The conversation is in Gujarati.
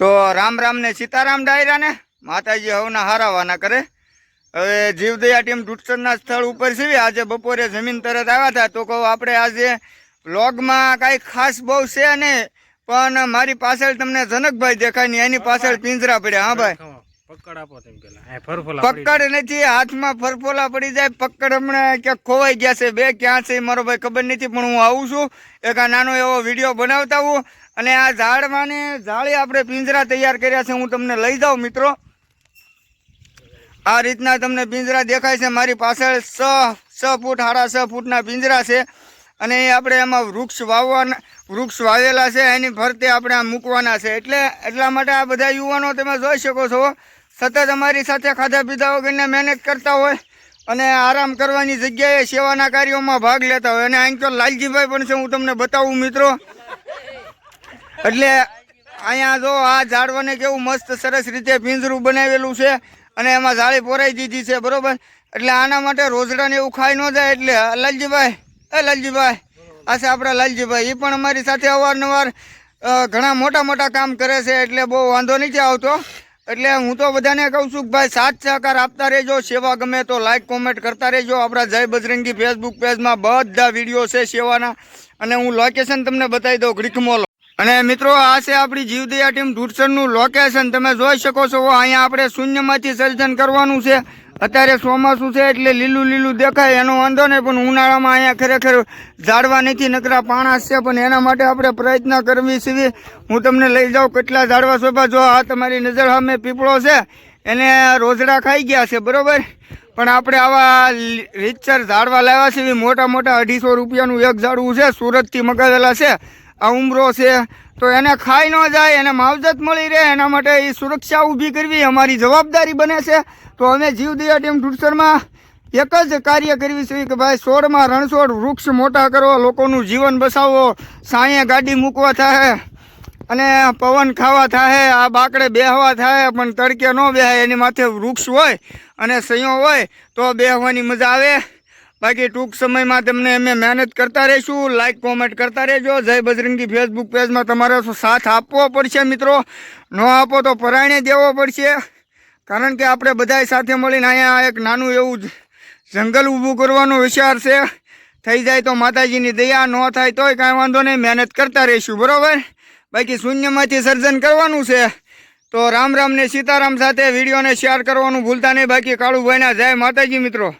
તો રામ રામ ને સીતારામ ડાયરા ને માતાજી હવના હારાવાના કરે. હવે જીવદયા ટીમ ટુટસરના સ્થળ ઉપર છે, આજે બપોરે જમીન તરત આવ્યા હતા. તો કહું આપણે આજે વ્લોગમાં કાંઈ ખાસ બહુ છે નહીં, પણ મારી પાછળ તમને જનકભાઈ દેખાય ને એની પાછળ પિંજરા પડ્યા. હા ભાઈ. પકડ આપો તેમ પેલા. આ ફરફોલા પકડ નથી હાથમાં ફરફોલા પડી જાય. પકડ હમણાં ક્યાંક ખોવાઈ ગયા છે. બે ક્યાં છે મારો ભાઈ ખબર નથી પણ હું આવું છું. એક આ નાનો એવો વીડિયો બનાવતા હું. અને આ ઝાડમાં ને ઝાડે આપણે પિંજરા તૈયાર કર્યા છે. હું તમને લઈ જાઉં મિત્રો. આ રીતના તમને પિંજરા દેખાય છે. મારી પાછળ છ છ ફૂટ સાડા છ ફૂટના પિંજરા છે. અને આપણે એમાં વૃક્ષ વાવવાના વૃક્ષ વાવેલા છે. એની ફરતે આપણે મૂકવાના છે. એટલે એટલા માટે આ બધા યુવાનો તમે જોઈ શકો છો. સતત અમારી સાથે ખાધા પીધા વગરને મહેનત કરતા હોય અને આરામ કરવાની જગ્યાએ સેવાના કાર્યોમાં ભાગ લેતા હોય. અને અહીં તો લાલજીભાઈ પણ છે, હું તમને બતાવું મિત્રો. એટલે અહીંયા જો આ ઝાડવાને કેવું મસ્ત સરસ રીતે પિંજરું બનાવેલું છે અને એમાં જાળી પોરાઈ દીધી છે, બરોબર? એટલે આના માટે રોજડાને એવું ખાઈ ન જાય એટલે, લાલજીભાઈ, એ લાલજીભાઈ, આ છે આપણા લાલજીભાઈ. એ પણ અમારી સાથે અવારનવાર ઘણા મોટા મોટા કામ કરે છે એટલે બહુ વાંધો નથી આવતો. એટલે હું તો બધાને કહું છું કે ભાઈ સાથ સહકાર આપતા રહેજો, સેવા ગમે તો લાઇક કોમેન્ટ કરતા રહેજો. આપણા જય બજરંગી ફેસબુક પેજમાં બધા વીડિયો છે સેવાના. અને હું લોકેશન તમને બતાવી દઉં ગ્રીકમોલ અને મિત્રો, આ છે આપણી જીવદયા ટીમ ઢૂટસરનું લોકેશન તમે જોઈ શકો છો, અહીંયા આપણે શૂન્યમાંથી સર્જન કરવાનું છે. અત્યારે ચોમાસું છે એટલે લીલું લીલું દેખાય, એનો વાંધો નહીં, પણ ઉનાળામાં અહીંયા ખરેખર ઝાડવા નથી, નકરા પાણા છે, પણ એના માટે આપણે પ્રયત્ન કરવી છે. હું તમને લઈ જાઉં કેટલા ઝાડવા શોભા. જો આ તમારી નજર સામે પીપળો છે, એને રોજડા ખાઈ ગયા છે, બરાબર? પણ આપણે આવા રીતસર ઝાડવા લાવ્યા છે, મોટા મોટા અઢીસો રૂપિયાનું એક ઝાડવું છે, સુરતથી મગાવેલા છે. આ ઉમરો છે, તો એને ખાઈ ન જાય, એને માવજત મળી રહે, એના માટે એ સુરક્ષા ઊભી કરવી અમારી જવાબદારી બને છે. તો અમે જીવદયા ટીમ ઢુડસરમાં એક જ કાર્ય કરવી છે કે ભાઈ સોળમાં રણછોડ વૃક્ષ મોટા કરો, લોકોનું જીવન બસાવો, સાંયે ગાડી મૂકવા થાય અને પવન ખાવા થાય આ બાકડે બેહવા થાય પણ તડકે ન બેહાય, એની માથે વૃક્ષ હોય અને સંયો હોય, તો બેહવાની મજા આવે. બાકી ટૂંક સમયમાં તમને અમે મહેનત કરતા રહીશું. લાઇક કોમેન્ટ કરતા રહેજો. જય બજરંગી ફેસબુક પેજમાં તમારો સાથ આપવો પડશે મિત્રો. ન આપો તો પરાયણે દેવો પડશે. કારણ કે આપણે બધાય સાથે મળીને અહીંયા એક નાનું એવું જંગલ ઊભું કરવાનો વિચાર છે. થઈ જાય તો માતાજીની દયા ન થાય તોય કાંઈ વાંધો નહીં, મહેનત કરતા રહીશું, બરાબર? બાકી શૂન્યમાંથી સર્જન કરવાનું છે. તો રામ રામને સીતારામ સાથે વિડીયોને શેર કરવાનું ભૂલતા નહીં. બાકી કાળુભાઈના જય માતાજી મિત્રો.